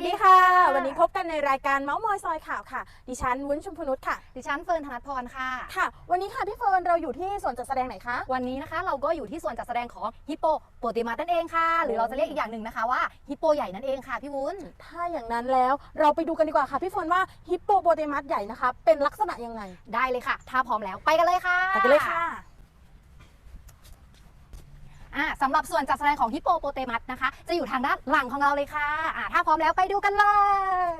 สดีค่ะ วันนี้พบกันในรายการเมาส์มอยซอยข่าวค่ะ ดิฉันวุ้นชุมพนุษค่ะ ดิฉันเฟิร์นธนัทพรค่ะ ค่ะ วันนี้ค่ะพี่เฟิร์นเราอยู่ที่ส่วนจัดแสดงไหนคะ วันนี้นะคะเราก็อยู่ที่ส่วนจัดแสดงของฮิปโปโปเตมัสนั่นเองค่ะ หรือเราจะเรียกอีกอย่างหนึ่งนะคะว่าฮิปโปใหญ่นั่นเองค่ะพี่วุ้น ถ้าอย่างนั้นแล้วเราไปดูกันดีกว่าค่ะพี่เฟิร์นว่าฮิปโปโปเตมัสใหญ่นะคะเป็นลักษณะยังไง ได้เลยค่ะ ถ้าพร้อมแล้วไปกันเลยค่ะ ไปกันเลยค่ะ อ่าสำหรับส่วนจัดแสดงของฮิปโปโปเตมัสนะคะ จะอยู่ทางด้านหลังของเราเลยค่ะอ่าถ้าพร้อมแล้วไปดูกันเลย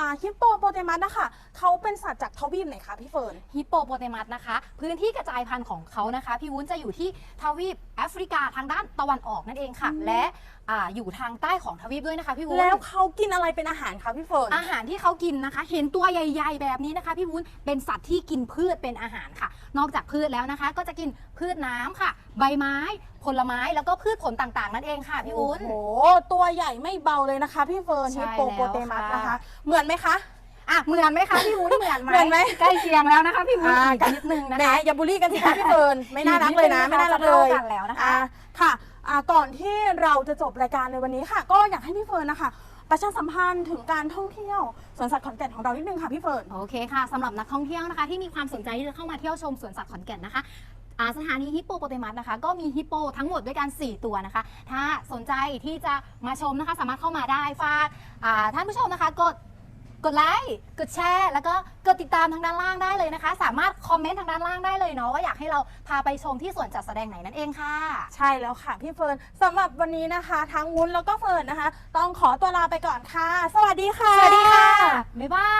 อ่าฮิปโปโปเตมัสนะคะเขาเป็นสัตว์จากทวีปไหนคะพี่เฟิร์น ฮิปโปโปเตมัสนะคะ พื้นที่กระจายพันธุ์ของเขานะคะ พี่วุ้นจะอยู่ที่ทวีปแอฟริกาทางด้านตะวันออกนั่นเองค่ะอืมและอ่าอยู่ทางใต้ของทวีปด้วยนะคะพี่วุ้น แล้วเขากินอะไรเป็นอาหารคะพี่เฟิร์น อาหารที่เขากินนะคะ เห็นตัวใหญ่ๆแบบนี้นะคะพี่วุ้นเป็นสัตว์ที่กินพืชเป็นอาหารค่ะ นอกจากพืชแล้วนะคะ ก็จะกินพืชน้ำค่ะ ใบไม้ ผลไม้แล้วก็พืชผลต่างๆ นั่นเองค่ะพี่วุ้น โอ้โห ตัวใหญ่ไม่เบาเลยนะคะ พี่เฟิร์นใช่ฮิปโปโปเตมัสแล้วนะคะค่ะเหมือนไหมคะ อะเหมือนไหมคะพี่วุ้นเหมือนไหมเหมือนไหมใกล้เคียงแล้วนะคะพี่วุ้นอ่า อีกนิดนึงนะแหมคะ อย่าบูลลี่กันสิคะพี่เฟิร์นไม่น่ารักเลยนะ ไม่น่ารักเลยจะท่กันแล้วนะคะ อ่าค่ะอ่าก่อนที่เราจะจบรายการในวันนี้ค่ะ ก็อยากให้พี่เฟิร์นนะคะ ประชาสัมพันธ์ถึงการท่องเที่ยวสวนสัตว์ขอนแก่นของเรานิดนึงค่ะพี่เฟิร์น โอเคค่ะสำหรับนักท่องเที่ยวนะคะ ที่มีความสนใจที่จะเข้ามาเที่ยวชมสวนสัตว์ขอนแก่นนะคะอ่า สถานีฮิปโปโปเตมัสนะคะ ก็มีฮิปโปทั้งหมดด้วยกัน 4 ตัวนะคะ ถ้าสนใจที่จะมาชมนะคะ สามารถเข้ามาได้ฝากอ่าท่านผู้ชมนะคะกดกดไลค์กดแชร์ แล้วก็กดติดตามทางด้านล่างได้เลยนะคะ สามารถคอมเมนต์ทางด้านล่างได้เลยเนาะว่าอยากให้เราพาไปชมที่สวนจัดแสดงไหนนั่นเองค่ะ ใช่แล้วค่ะพี่เฟิร์นสำหรับวันนี้นะคะ ทั้งวุ้นแล้วก็เฟิร์นนะคะ ต้องขอตัวลาไปก่อนค่ะ สวัสดีค่ะ สวัสดีค่ะ บ๊ายบาย